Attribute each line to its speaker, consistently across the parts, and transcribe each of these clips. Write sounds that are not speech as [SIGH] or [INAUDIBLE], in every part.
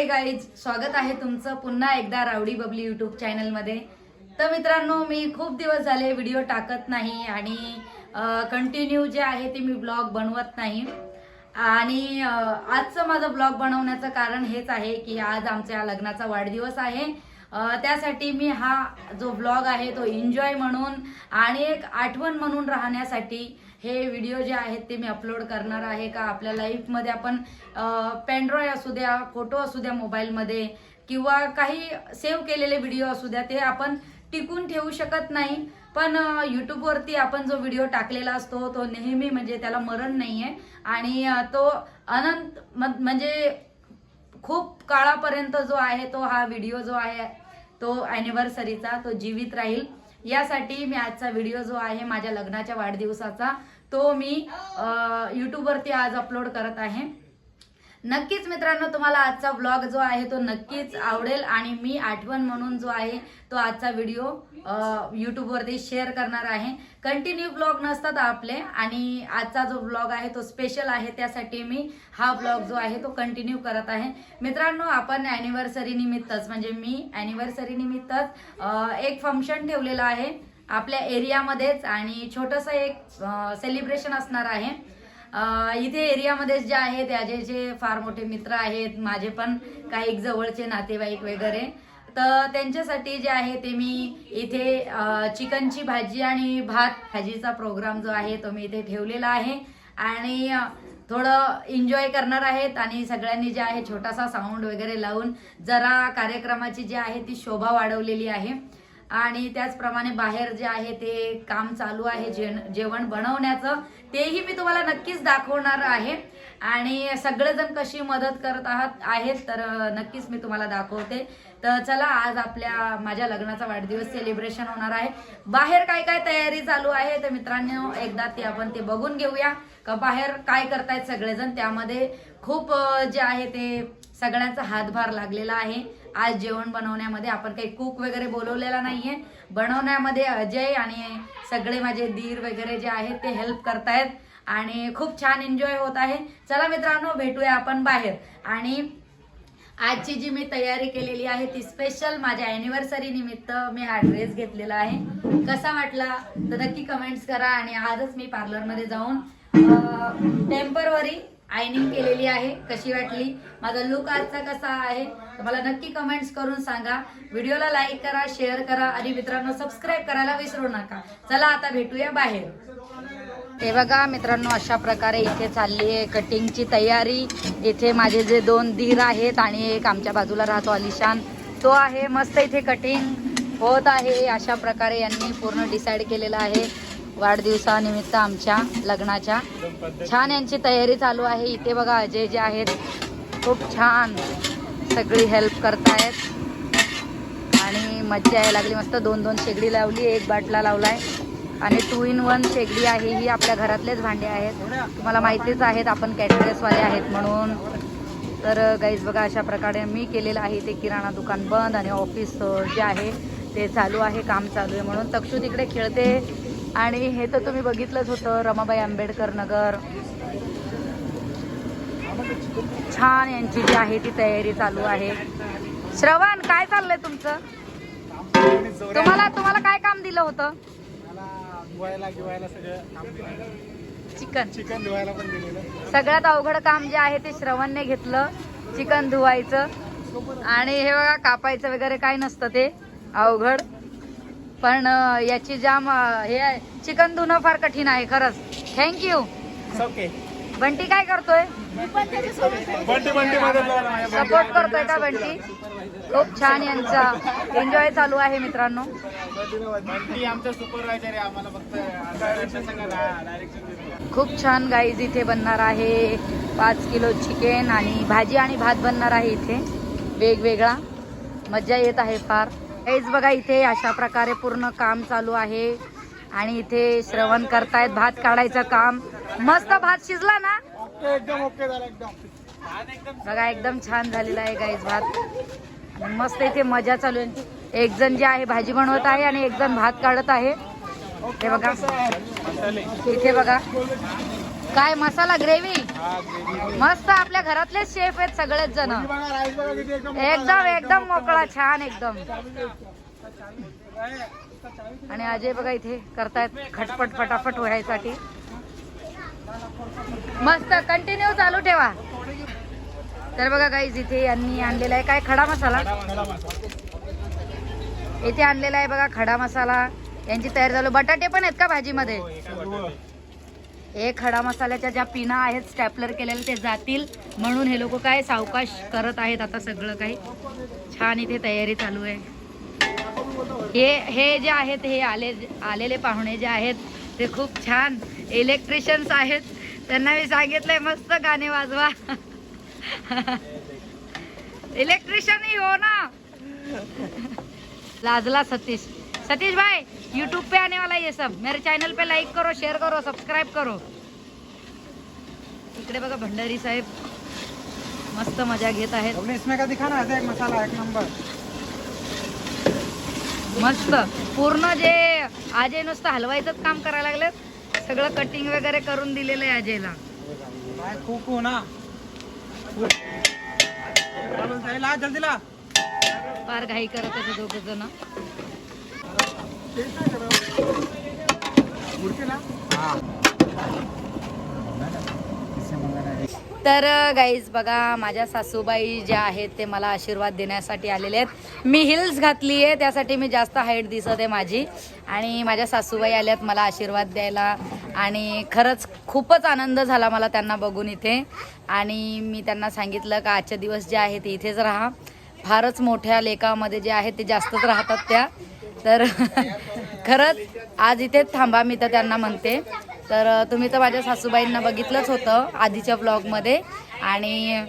Speaker 1: हे गाईज. स्वागत आहे तुमचं पुन्हा एकदा रावडी बबली युट्यूब चॅनलमध्ये तर मित्रांनो मी खूप दिवस झाले व्हिडिओ टाकत नाही आणि कंटिन्यू जे आहे ते मी ब्लॉग बनवत नाही. आणि आजचं माझं ब्लॉग बनवण्याचं कारण हेच आहे की आज आमच्या लग्नाचा वाढदिवस आहे. त्यासाठी मी हा जो ब्लॉग आहे तो एन्जॉय म्हणून आणि एक आठवण म्हणून राहण्यासाठी हे व्हिडिओ जे आहेत ते मी अपलोड करणार आहे का? आपल्या लाईफमध्ये आपण पेनड्रॉय असू द्या फोटो असू द्या मोबाईलमध्ये किंवा काही सेव्ह केलेले व्हिडिओ असू द्या ते आपण टिकून ठेवू शकत नाही. पण यूट्यूबवरती आपण जो व्हिडिओ टाकलेला असतो तो नेहमी म्हणजे त्याला मरण नाही आहे आणि तो अनंत म- म्हणजे खूप काळापर्यंत जो आहे तो हा व्हिडिओ जो आहे तो ॲनिव्हर्सरीचा तो जीवित राहील. यासाठी मी आजचा व्हिडिओ जो आहे माझ्या लग्नाच्या वाढदिवसाचा तो मी यूट्यूबवरती आज अपलोड करत आहे. नक्कीच मित्रांनो तुम्हाला आजचा ब्लॉग जो आहे तो नक्कीच आवडेल आणि मी आठवण म्हणून जो आहे तो आजचा व्हिडिओ यूट्यूबवरती शेअर करणार आहे. कंटिन्यू ब्लॉग नसतात आपले आणि आजचा जो ब्लॉग आहे तो स्पेशल आहे त्यासाठी मी हा ब्लॉग जो आहे तो कंटिन्यू करत आहे. मित्रांनो आपण ॲनिव्हर्सरी निमित्तच म्हणजे मी ॲनिव्हर्सरी निमित्तच एक फंक्शन ठेवलेलं आहे. आपल्या एरियामध्येच आणि छोटंसं एक सेलिब्रेशन असणार आहे. इथे एरियामध्येच जे आहे त्याचे जे फार मोठे मित्र आहेत माझे पण काही जवळचे नातेवाईक वगैरे. तर त्यांच्यासाठी जे आहे ते मी इथे चिकनची भाजी आणि भात भाजीचा प्रोग्राम जो आहे तो मी इथे ठेवलेला आहे. आणि थोडं एन्जॉय करणार आहेत आणि सगळ्यांनी जे आहे छोटासा साऊंड वगैरे लावून जरा कार्यक्रमाची जी आहे ती शोभा वाढवलेली आहे. आणि त्याचप्रमाणे बाहेर जे आहे ते काम चालू आहे जेवण बनवण्याचं तेही मी तुम्हाला नक्कीच दाखवणार आहे. आणि सगळेजण कशी मदत करत आहात आहेत तर नक्कीच मी तुम्हाला दाखवते. तर चला आज आपल्या माझ्या लग्नाचा वाढदिवस सेलिब्रेशन होणार आहे. बाहेर काय काय तयारी चालू आहे तर मित्रांनो एकदा ते आपण ते बघून घेऊया. का बाहेर काय करतायत सगळेजण त्यामध्ये खूप जे आहे ते सगळ्यांचा हातभार लागलेला आहे. आज जेवण बनवण्यामध्ये आपण काही कुक वगैरे बोलवलेला नाहीये. बनवण्यामध्ये अजय आणि सगळे माझे दीर वगैरे जे आहेत ते हेल्प करतायत. आणि खूप छान एन्जॉय होत आहे. चला मित्रांनो भेटूया आपण बाहेर. आणि आजची जी मी तयारी केलेली आहे ती स्पेशल माझ्या अॅनिव्हर्सरी निमित्त मी हा ड्रेस घेतलेला आहे. कसा वाटला? तर नक्की कमेंट्स करा आणि आजच मी पार्लरमध्ये जाऊन टेम्परवरी आयनिंग केलेली आहे. कशी वाटली? माझा लुक आजचा कसा आहे? तर मला नक्की कमेंट्स करून सांगा. व्हिडिओला लाईक करा शेअर करा आणि मित्रांनो सबस्क्राईब करायला विसरू नका. चला आता भेटूया बाहेर. हे बघा मित्रांनो अशा प्रकारे इथे चालली आहे कटिंगची तयारी. इथे माझे जे दोन धीर आहेत आणि एक आमच्या बाजूला राहतो अलिशान. तो आहे मस्त इथे कटिंग होत आहे. अशा प्रकारे यांनी पूर्ण डिसाईड केलेलं आहे. वाढदिवसानिमित्त आमच्या लग्नाच्या. छान यांची तयारी चालू आहे. इथे बघा अजय जे आहेत खूप छान. सगळी हेल्प करतायत. आणि मज्जा यायला लागली. मस्त दोन दोन शेगडी लावली. एक बाटला लावलाय. आणि टू इन वन शेगडी आहे. ही आपल्या घरातलेच भांडे आहेत. तुम्हाला माहितीच आहेत आपण कॅटरेसवाले आहेत म्हणून. तर गाईज बघा अशा प्रकारे मी केलेलं आहे. ते किराणा दुकान बंद आणि ऑफिस जे आहे ते चालू आहे. काम चालू आहे म्हणून तक्षू तिकडे खेळते. आणि हे तर तुम्ही बघितलंच होतं. रमाबाई आंबेडकर नगर. छान यांची जी आहे ती तयारी चालू आहे. श्रवण काय चाललंय तुमचं? तुम्हाला तुम्हाला काय काम दिलं होतं? चिकन.
Speaker 2: चिकन धुवायला पण दिलेलं.
Speaker 1: सगळ्यात अवघड काम जे आहे ते श्रवणने घेतलं. चिकन धुवायचं. आणि हे बघा कापायचं वगैरे काय नसतं ते. अवघड. पण याची जाम हे आहे. चिकन धुणं फार कठीण आहे खरंच. थँक्यू
Speaker 2: ओके
Speaker 1: बंटी काय करतोय? सपोर्ट करतोय का बंटी? खूप छान यांचा. एन्जॉय चालू आहे मित्रांनो. खूप छान गाईज इथे बनणार आहे. पाच किलो चिकन आणि भाजी आणि भात बनणार आहे इथे. वेगवेगळा. मज्जा येत आहे फार. गाईज बघा इथे अशा प्रकारे पूर्ण काम चालू आहे. आणि इथे श्रवण करतायत भात काढायचं काम. मस्त भात शिजला ना?
Speaker 2: एकदम ओके झालं एकदम.
Speaker 1: बघा एकदम छान झालेला आहे गाईज भात. आणि मस्त इथे मजा चालू आहे. एक जण जे आहे भाजी बनवत आहे आणि एक जण भात काढत आहे. हे बघा. इथे बघा. काय मसाला ग्रेव्ही मस्त आपल्या घरातलेच शेफ आहेत सगळेच जण.
Speaker 2: एकदम
Speaker 1: एकदम मोकळा छान एकदम. आणि अजय बघा इथे करतायत खटपट फटाफट व्हायसाठी. मस्त कंटिन्यू चालू ठेवा. तर बघा गाईज इथे यांनी आणलेला आहे काय? खडा मसाला? इथे आणलेला आहे बघा खडा मसाला. यांची तयारी झालो बटाटे पण आहेत का भाजीमध्ये? हे खडा मसाल्याच्या ज्या पिना आहेत स्टॅपलर केलेल्या ते जातील. म्हणून हे लोक काय सावकाश करत आहेत आता सगळं काही. छान इथे तयारी चालू आहे. हे हे जे आहेत हे आले आलेले पाहुणे जे आहेत ते खूप छान इलेक्ट्रिशियन्स आहेत. त्यांना मी सांगितलंय मस्त गाणे वाजवा. इलेक्ट्रिशियन हो ना. लाजला सतीश. सतीश भाई यूट्यूब पे आने वाला ये सब. मेरे चैनल पे लाइक करो शेअर करो सबस्क्राईब करो. इकडे बघा भंडारी साहेब. मस्त मजा घेत आहेत.
Speaker 2: हमने एक मसाला एक नंबर.
Speaker 1: मस्त. पूर्ण जे अजय नुसतं हलवायचंच काम करायला लागलेत सगळं कटिंग वगैरे करून दिलेलं आहे अजयला.
Speaker 2: कुकू ना. ला जल्दी ला
Speaker 1: फार घाई करत होते दोघ जण. तर गाईज बघा माझ्या सासूबाई ज्या आहेत ते मला आशीर्वाद देण्यासाठी आलेले आहेत. मी हिल्स घातली आहे त्यासाठी मी जास्त हाईट दिसत आहे माझी. आणि माझ्या सासूबाई आल्यात मला आशीर्वाद द्यायला. आणि खरंच खूपच आनंद झाला मला त्यांना बघून इथे. आणि मी त्यांना सांगितलं का आजचे दिवस जे आहे ते इथेच राहा. फारच मोठ्या लेखामध्ये जे आहेत ते जास्तच राहतात त्या. तर [LAUGHS] खरंच आज इथेच थांबा मी तर त्यांना म्हणते. तर तुम्ही तर माझ्या सासूबाईंना बघितलंच होतं आधीच्या ब्लॉगमध्ये. आणि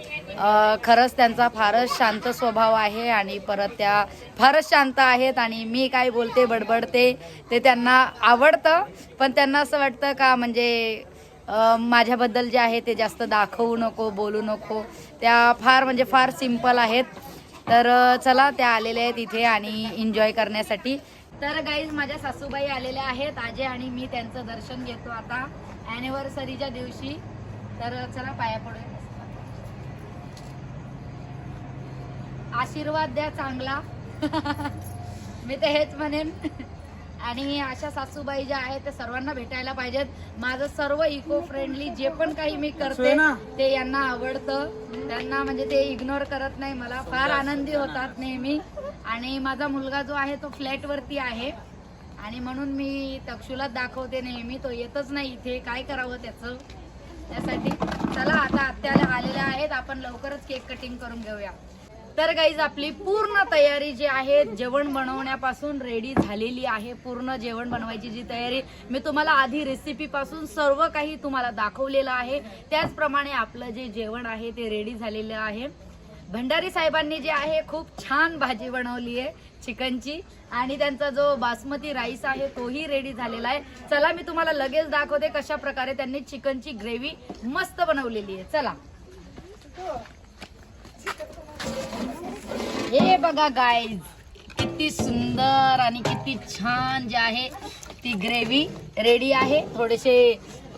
Speaker 1: खरंच त्यांचा फारच शांत स्वभाव आहे आणि परत त्या फारच शांत आहेत आणि मी काय बोलते बडबडते ते त्यांना आवडतं. पण त्यांना असं वाटतं का म्हणजे माझ्याबद्दल जे आहे ते जास्त दाखवू नको बोलू नको. त्या फार म्हणजे फार सिंपल आहेत. तर चला त्या आलेल्या आहेत इथे आणि एन्जॉय करण्यासाठी. तर गाईज माझ्या सासूबाई आलेल्या आहेत आजे आणि मी त्यांचं दर्शन घेतो आता. ॲनिव्हर्सरीच्या दिवशी. तर चला पाया पडूया. आशीर्वाद द्या चांगला. [LAUGHS] मी तर हेच म्हणेन. आणि अशा सासूबाई ज्या आहेत त्या सर्वांना भेटायला पाहिजेत. माझं सर्व इको फ्रेंडली जे पण काही मी करते ते यांना आवडतं. त्यांना म्हणजे ते इग्नोर करत नाही. मला फार आनंदी होतात नेहमी. आणि माझा मुलगा जो आहे तो फ्लॅटवरती आहे. आणि म्हणून मी तक्षुलाच दाखवते नेहमी तो येतच नाही इथे. काय करावं त्याचं? त्यासाठी चला आता आत्याला आलेल्या आहेत. आपण लवकरच केक कटिंग करून घेऊया. तर गाईज आपली पूर्ण तयारी जी आहे जेवण बनवण्यापासून रेडी झालेली आहे. पूर्ण जेवण बनवायची जी तयारी मी तुम्हाला आधी रेसिपीपासून सर्व काही तुम्हाला दाखवलेलं आहे. त्याचप्रमाणे आपलं जे जेवण आहे ते रेडी झालेलं आहे. भंडारी साहेबांनी जे आहे खूप छान भाजी बनवली आहे चिकनची. आणि त्यांचा जो बासमती राईस आहे तोही रेडी झालेला आहे. चला मी तुम्हाला लगेच दाखवते कशा प्रकारे त्यांनी चिकनची ग्रेव्ही मस्त बनवलेली आहे. चला. हे बघा गाईज किती सुंदर आणि किती छान जे आहे ती ग्रेव्ही रेडी आहे. थोडेसे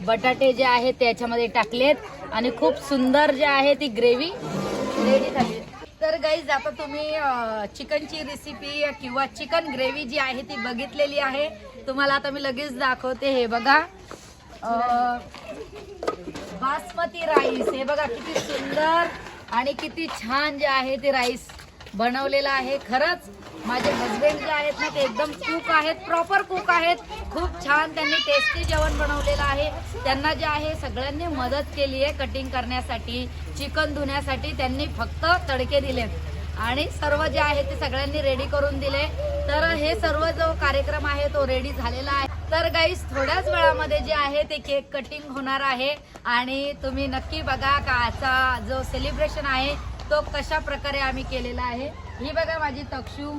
Speaker 1: बटाटे जे आहेत त्याच्यामध्ये टाकलेत. आणि खूप सुंदर जे आहे ती ग्रेव्ही रेडी झाली. तर गाईज आता तुम्ही चिकनची रेसिपी किंवा चिकन ग्रेव्ही जी आहे ती बघितलेली आहे. तुम्हाला आता मी लगेच दाखवते. हे बघा. बासमती राईस. हे बघा किती सुंदर आणि किती छान जे आहे ते राईस बनवलेलं आहे. खरंच माझे हस्बंड जे आहेत ना ते एकदम कुक आहेत प्रॉपर कुक आहेत. खूप छान त्यांनी टेस्टी जेवण बनवलेलं आहे. त्यांना जे आहे सगळ्यांनी मदत केली आहे कटिंग करण्यासाठी चिकन धुण्यासाठी. त्यांनी फक्त तडके दिले आणि सर्व जे आहे ते सगळ्यांनी रेडी करून दिले. तर हे सर्व जो कार्यक्रम आहे तो रेडी झालेला आहे. तर गाईस थोड्याच वेळामध्ये जे आहे ते केक कटिंग होणार आहे. आणि तुम्ही नक्की बघा का आजचा जो सेलिब्रेशन आहे तो कशा प्रकारे आम्ही केलेला आहे. ही बघा माझी तक्षू.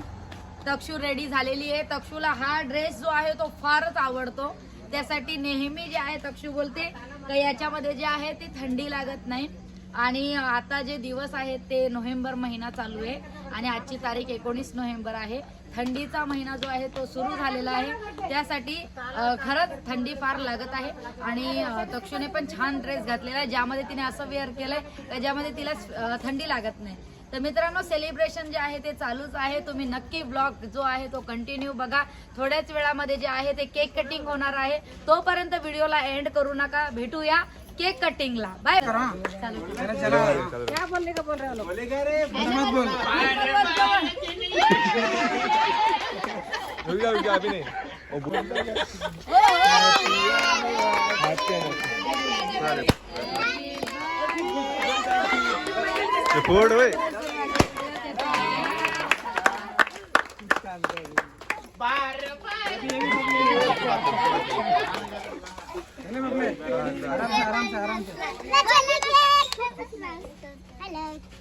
Speaker 1: तक्षू रेडी झालेली आहे. तक्षूला हा ड्रेस जो आहे तो फारच आवडतो. त्यासाठी नेहमी जे आहे तक्षू बोलते तर याच्यामध्ये जे आहे ती थंडी लागत नाही. आणि आता जे दिवस आहेत ते नोव्हेंबर महिना चालू आहे. आणि आजची तारीख एकोणीस नोव्हेंबर आहे. थंडीचा महिना जो आहे तो सुरू झालेला आहे. त्यासाठी खरंच थंडी फार लागत आहे. आणि तक्षूने तक्षुने पण छान ड्रेस घातलेला आहे ज्यामध्ये तिने असं वेअर केलंय त्याच्यामध्ये तिला थंडी लागत नाही. तर मित्रांनो सेलिब्रेशन जे आहे ते चालूच आहे. तुम्ही नक्की ब्लॉग जो आहे तो कंटिन्यू बघा. थोड्याच वेळामध्ये जे आहे ते केक कटिंग होणार आहे. तोपर्यंत व्हिडिओला एंड करू नका. भेटूया केक कटिंगला बाय क्या बोलले का बोल रहे हो लोग?
Speaker 3: रुक जा रुक जा अभी नहीं। वो भूल फोड़ ओए।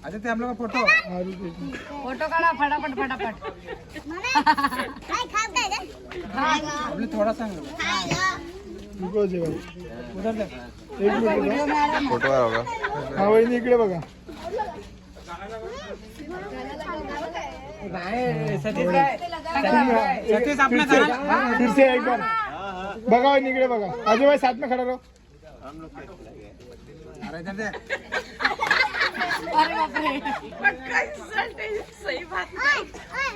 Speaker 4: अरे ते हम लोग का फोटो
Speaker 1: फोटो काढा फटाफट फटाफट.
Speaker 4: आपने थोड़ा सा उधर देख।
Speaker 3: फोटो आया होगा।
Speaker 4: हा वहिनी इकडे बघा। सतीश आपला फिर से एक बार बघा वहिनी इकडे बघा आजू भाई साथ में खड़ा रहो. अरे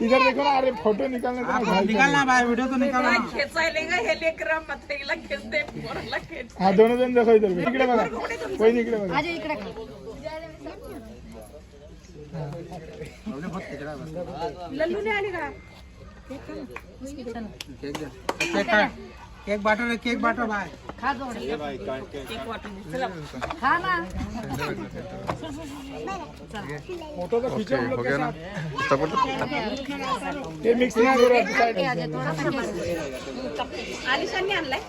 Speaker 4: इधर देखो ना अरे फोटो निकालने का भाई निकालना भाई वीडियो तो निकालना हा दोनों जण देखो इधर भी. इकडे बघा। वहिनी इकडे बघा।
Speaker 1: इकडे चला.
Speaker 4: केक केक बाटो केक बाटो भाई
Speaker 1: खा जोड खा ना
Speaker 4: फोटो तो खींचो हम
Speaker 3: हो
Speaker 4: लोग
Speaker 3: गया
Speaker 4: के
Speaker 3: ना
Speaker 4: साथ
Speaker 3: तब
Speaker 4: ये मिक्स नहीं करो अभी साइड
Speaker 1: घे अजय थोडासा घे.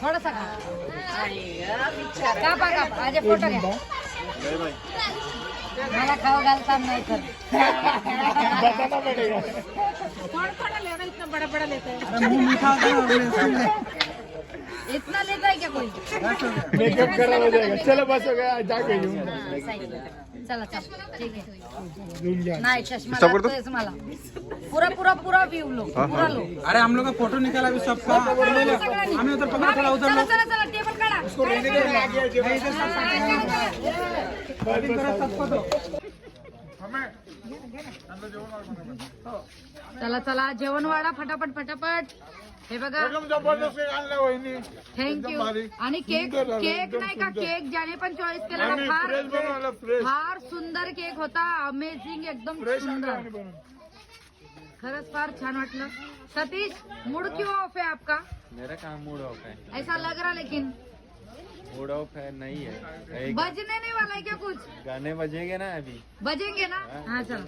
Speaker 1: थोडासा खा कापा कापा अजय फोटो घ्या मला खाऊ घालता नाही तर
Speaker 4: बताना पड़ेगा अरे मुंह मीठा होता है ना, सुन ले।
Speaker 1: इतना लेता है क्या कोई
Speaker 4: मेकअप खराब हो जाएगा चलो बस हो गया जाके.
Speaker 1: चला चला. ठीक आहे. नाही चष्मा? लागतोयच मला. पुरा पुरा पुरा व्यू लो. पुरा लो.
Speaker 4: अरे हम लोग का फोटो निकाला सबका हमें उधर पकड़ थोड़ा उधर
Speaker 1: चला चला चला टेबल काढा. चला चला जेवण वाढा फटाफट फटाफट. हे बघा.
Speaker 4: ज़बरदस्त आणलं वहिनी.
Speaker 1: थँक्यू आणि केक केक नाही का? केक ज्याने पण चॉईस केला ना फार
Speaker 4: बनवलं
Speaker 1: फार सुंदर केक होता. अमेझिंग एकदम सुंदर. खरंच फार छान वाटलं. सतीश मूड क्यों ऑफ़ है आपका?
Speaker 2: मेरा काम मूड ऑफ़ है?
Speaker 1: ऐसा लग रहा लेकिन।
Speaker 2: मूड ऑफ़ है नहीं है। एक
Speaker 1: बजने नहीं वाला है क्या कुछ?
Speaker 2: गाने बजेंगे ना अभी।
Speaker 1: बजेंगे ना? हाँ चला।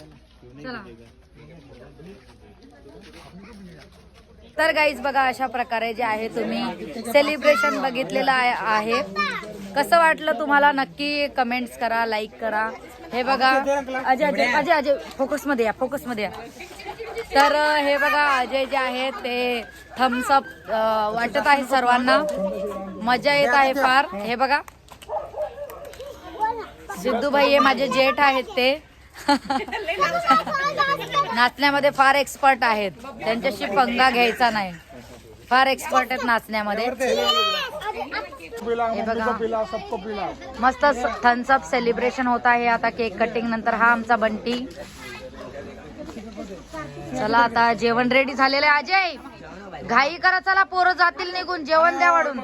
Speaker 1: चला। तर गाईज बघा अशा प्रकारे जे आहे तुम्ही सेलिब्रेशन बघितलेलं आहे कसं वाटलं तुम्हाला? नक्की कमेंट्स करा लाईक करा. हे बघा अजय अजय अजय अजय फोकसमध्ये या फोकसमध्ये या. तर हे बघा अजय जे आहे ते थम्सअप वाटत आहे सर्वांना. मजा येत आहे फार. हे बघा. सिद्धूभाई हे माझे जेठ आहेत ते. [LAUGHS] नाचण्यामध्ये फार एक्सपर्ट आहेत. त्यांच्याशी पंगा घ्यायचा नाही. फार एक्सपर्ट आहेत नाचण्यामध्ये. हे बघा. मस्त थम्सअप सेलिब्रेशन होत आहे. आता केक कटिंग नंतर हा आमचा बंटी. चला आता जेवण रेडी झालेलं आहे अजय. घाई करा चला पोरं जातील निघून. जेवण द्या वाढून.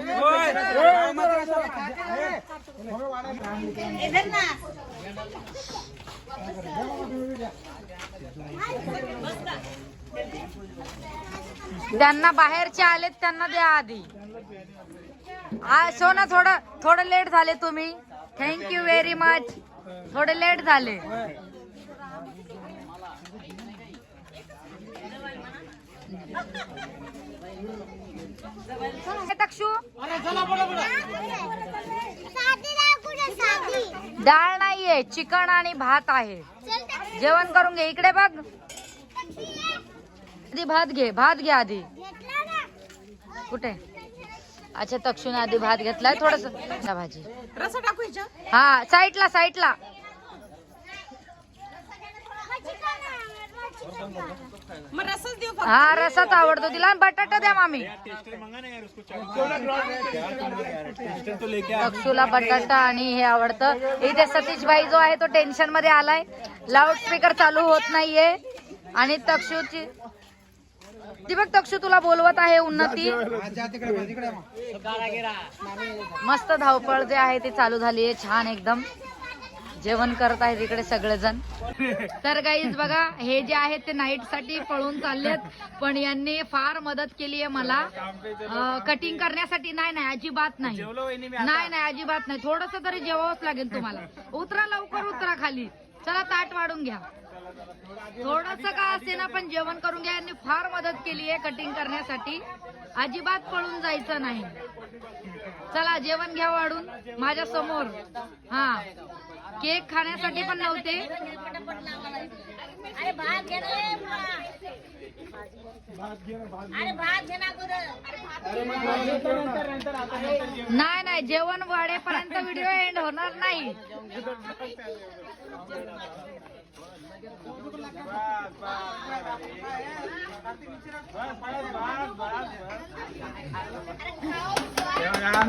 Speaker 1: त्यांना बाहेरचे आलेत त्यांना द्या आधी. सोना थोडं थोडं लेट झाले तुम्ही. थँक्यू व्हेरी मच थोडे लेट झाले. तक्षू डाळ नाहीये चिकन आणि भात आहे. जेवण करून घे इकडे बघ. आधी भात घे भात घे आधी. कुठे? अच्छा तक्षुन आधी भात घेतलाय थोडस. भाजी. हा साईटला साईटला हा रसाच आवडतो तिला. आणि बटाटा द्या मामी. दक्षूला बटाटा आणि हे आवडतं. इथे सतीश भाई जो आहे तो टेन्शनमध्ये आलाय. लाऊडस्पीकर चालू होत नाहीये. आणि तक्षूची दीपक तक्षू तुला बोलवत आहे उन्नती. मस्त धावपळ जे आहे ती चालू झाली आहे छान एकदम. जेवण करत आहेत इकडे सगळेजण. तर गाईज बघा हे जे आहेत ते नाईटसाठी पळून चाललेत पण यांनी फार मदत केली आहे मला. कटिंग करण्यासाठी नाही नाही अजिबात नाही. नाही नाही अजिबात नाही. थोडस तरी जेवावंच लागेल तुम्हाला. उतरा लवकर उतरा खाली. चला ताट वाढून घ्या. थोडस का असे ना पण जेवण करून घ्या. यांनी फार मदत केली आहे कटिंग करण्यासाठी. अजिबात पळून जायचं नाही. चला जेवण घ्या वाढून. माझ्यासमोर. हा. केक खाण्यासाठी पण नव्हते. नाही नाही जेवण वाढेपर्यंत व्हिडिओ एंड होणार नाही.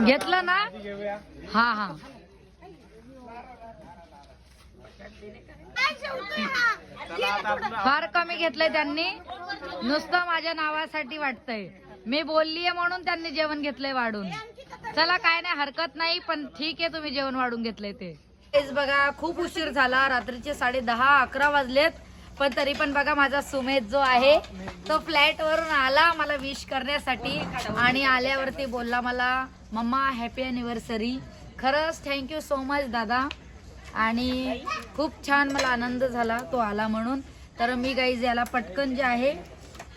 Speaker 1: घेतलं ना? हा हा. फार कमी घेतलंय त्यांनी. नुसतं माझ्या नावासाठी वाटतंय. मी बोललीये म्हणून त्यांनी जेवण घेतलंय वाढून. चला काय नाही हरकत नाही पण ठीक आहे तुम्ही जेवण वाढून घेतलंय ते. तेच बघा खूप उशीर झाला रात्रीचे साडे दहा अकरा वाजलेत. पण तरी पण बघा माझा सुमेध जो आहे तो फ्लॅट वरून आला मला विश करण्यासाठी. आणि आल्यावरती बोलला मला मम्मा हॅपी अनिव्हर्सरी खरंच थँक्यू सो मच दादा. आणि खूप छान मला आनंद झाला तो आला म्हणून. तर मी गाईज याला पटकन जे आहे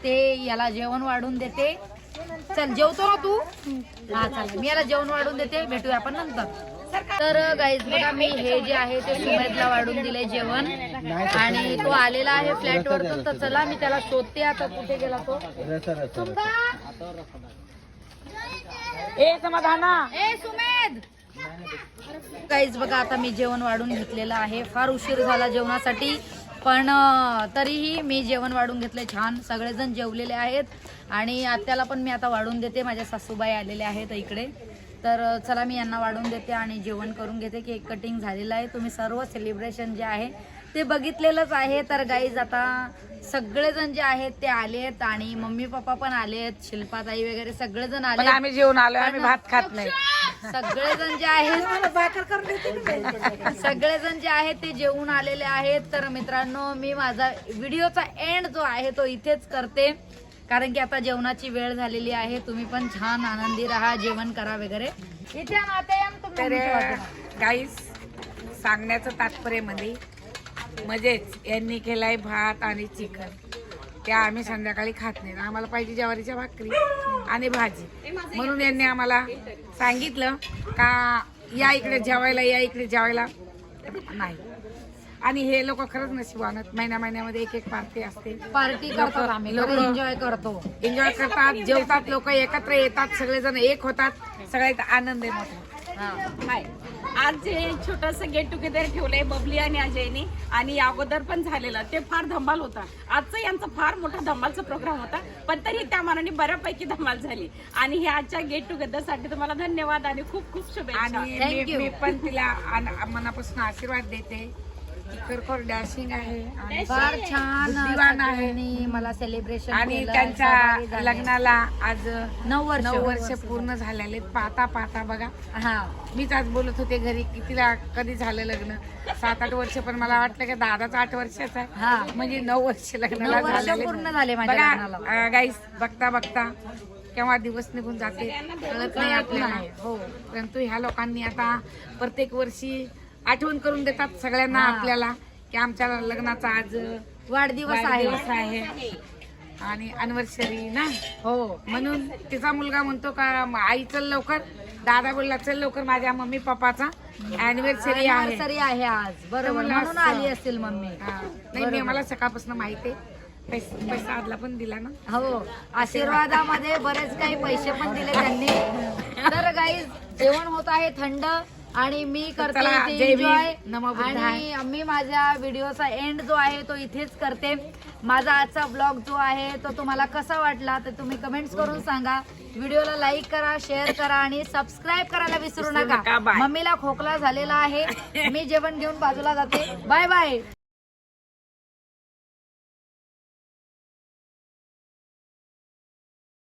Speaker 1: ते याला जेवण वाढून देते. चल जेवतो ना तू? हा चला मी याला जेवण वाढून देते. भेटूया आपण नंतर. तर गाईज बघा मी हे जे आहे ते सुमेधला वाढून दिले जेवण. आणि तो आलेला आहे फ्लॅट वरतून. तर चला मी त्याला शोधते आता कुठे गेला तो. ए समाधाना. ए सुमेध! काहीच बघा आता मी जेवण वाढून घेतलेलं आहे. फार उशीर झाला जेवणासाठी पण तरीही मी जेवण वाढून घेतले छान. सगळेजण जेवलेले आहेत. आणि आत्याला पण मी आता वाढून देते. माझ्या सासूबाई आलेल्या आहेत इकडे. तर चला मी यांना वाढून देते आणि जेवण करून घेते. केक कटिंग झालेलं आहे. तुम्ही सर्व सेलिब्रेशन जे आहे ते बघितलेलंच आहे. तर गाईज आता सगळेजण जे आहेत ते आलेत आणि मम्मी पप्पा पण आलेत शिल्पाताई वगैरे सगळेजण आले
Speaker 5: आम्ही जेवण आलो आम्ही भात खात नाही.
Speaker 1: सगळेजण जे आहेत सगळेजण जे आहेत ते जेवून आलेले आहेत. तर मित्रांनो मी माझा व्हिडिओचा एंड जो आहे तो इथेच करते. कारण की आता जेवणाची वेळ झालेली आहे. तुम्ही पण छान आनंदी राहा जेवण करा वगैरे. इथे
Speaker 5: तर गाईस सांगण्याचं तात्पर्यमध्ये मजेच. यांनी केलाय भात आणि चिकन. त्या आम्ही संध्याकाळी खात नाही. आम्हाला पाहिजे ज्वारीच्या भाकरी आणि भाजी. म्हणून यांनी आम्हाला सांगितलं का या इकडे जेवायला या इकडे जेवायला. नाही. आणि हे लोक खरंच नशिबानत महिन्या महिन्यामध्ये एक एक पार्टी असते.
Speaker 1: पार्टी करतात आम्ही.
Speaker 5: लोकं-
Speaker 1: एन्जॉय करतो.
Speaker 5: एन्जॉय करतात जेवतात लोक एकत्र येतात सगळेजण एक होतात. सगळ्यात आनंद आहे मोठा.
Speaker 6: हाय. आज जे छोटस गेट टुगेदर ठेवलंय बबली आणि अजयने आणि अगोदर पण झालेलं ते फार धमाल होता. आजचं यांचा फार मोठा धमालचा प्रोग्राम होता पण तरी त्या मानाने बऱ्यापैकी धमाल झाली. आणि हे आजच्या गेट टुगेदरसाठी तुम्हाला धन्यवाद आणि खूप खूप शुभेच्छा.
Speaker 5: आणि मी- पण तिला आन- मनापासून आशीर्वाद देते. खरोखर डॅशिंग आहे आणि
Speaker 1: फार छान
Speaker 5: बुद्धिवान आहे.
Speaker 1: सगळ्यांनी मला सेलिब्रेशन
Speaker 5: आणि त्यांच्या. लग्नाला आज
Speaker 1: नऊ वर्ष
Speaker 5: नऊ वर्ष पूर्ण झालेले पाहता पाहता बघा
Speaker 1: हा
Speaker 5: मीच आज बोलत होते घरी की तिला कधी झालं लग्न सात आठ वर्ष पण मला वाटलं की दादाचा आठ वर्षाचा
Speaker 1: हा.
Speaker 5: आहे म्हणजे नऊ वर्ष लग्नाला
Speaker 1: नऊ वर्ष
Speaker 5: झालेले.
Speaker 1: पूर्ण झाले माझ्या
Speaker 5: बघा. गाईस बघता बघता केव्हा दिवस निघून जाते कळत नाही आपल्याला. हो परंतु ह्या लोकांनी आता प्रत्येक वर्षी आठवण करून देतात सगळ्यांना. आपल्याला की आमच्या लग्नाचा आज
Speaker 1: वाढदिवस आहे.
Speaker 5: वाढदिवस आहे. आणि अनिव्हर्सरी ना?
Speaker 1: हो.
Speaker 5: म्हणून तिचा मुलगा म्हणतो का "म- आई चल लवकर. दादा बोलला चल लवकर माझ्या मम्मी पप्पाचा अॅनिव्हर्सरी आहे.
Speaker 1: आहे आज. बरोबर. म्हणून
Speaker 5: असं.
Speaker 1: आली असेल मम्मी.
Speaker 5: हा. नाही मी मला सकाळपासून माहिती आहे. पैसे पैसा आदला पण दिला ना.
Speaker 1: हो. आशीर्वादामध्ये बरेच काही पैसे पण दिले त्यांनी. तर गाई जेवण होत आहे थंड. आणि मी करते
Speaker 5: चला,
Speaker 1: इथे
Speaker 5: जय भीम,
Speaker 1: enjoy.
Speaker 5: नमो बुद्धाय.
Speaker 1: आणि मी माझ्या व्हिडिओचा एंड जो आहे तो इथेच करते माझा आजचा ब्लॉग जो आहे तो तुम्हाला कसा वाटला तर तुम्ही कमेंट्स करून सांगा व्हिडिओला लाईक करा शेअर करा आणि सबस्क्राईब करायला विसरू
Speaker 5: विसरू नका,
Speaker 1: नका
Speaker 5: bye.
Speaker 1: मम्मीला खोकला झालेला आहे मी जेवण घेऊन बाजूला जाते बाय बाय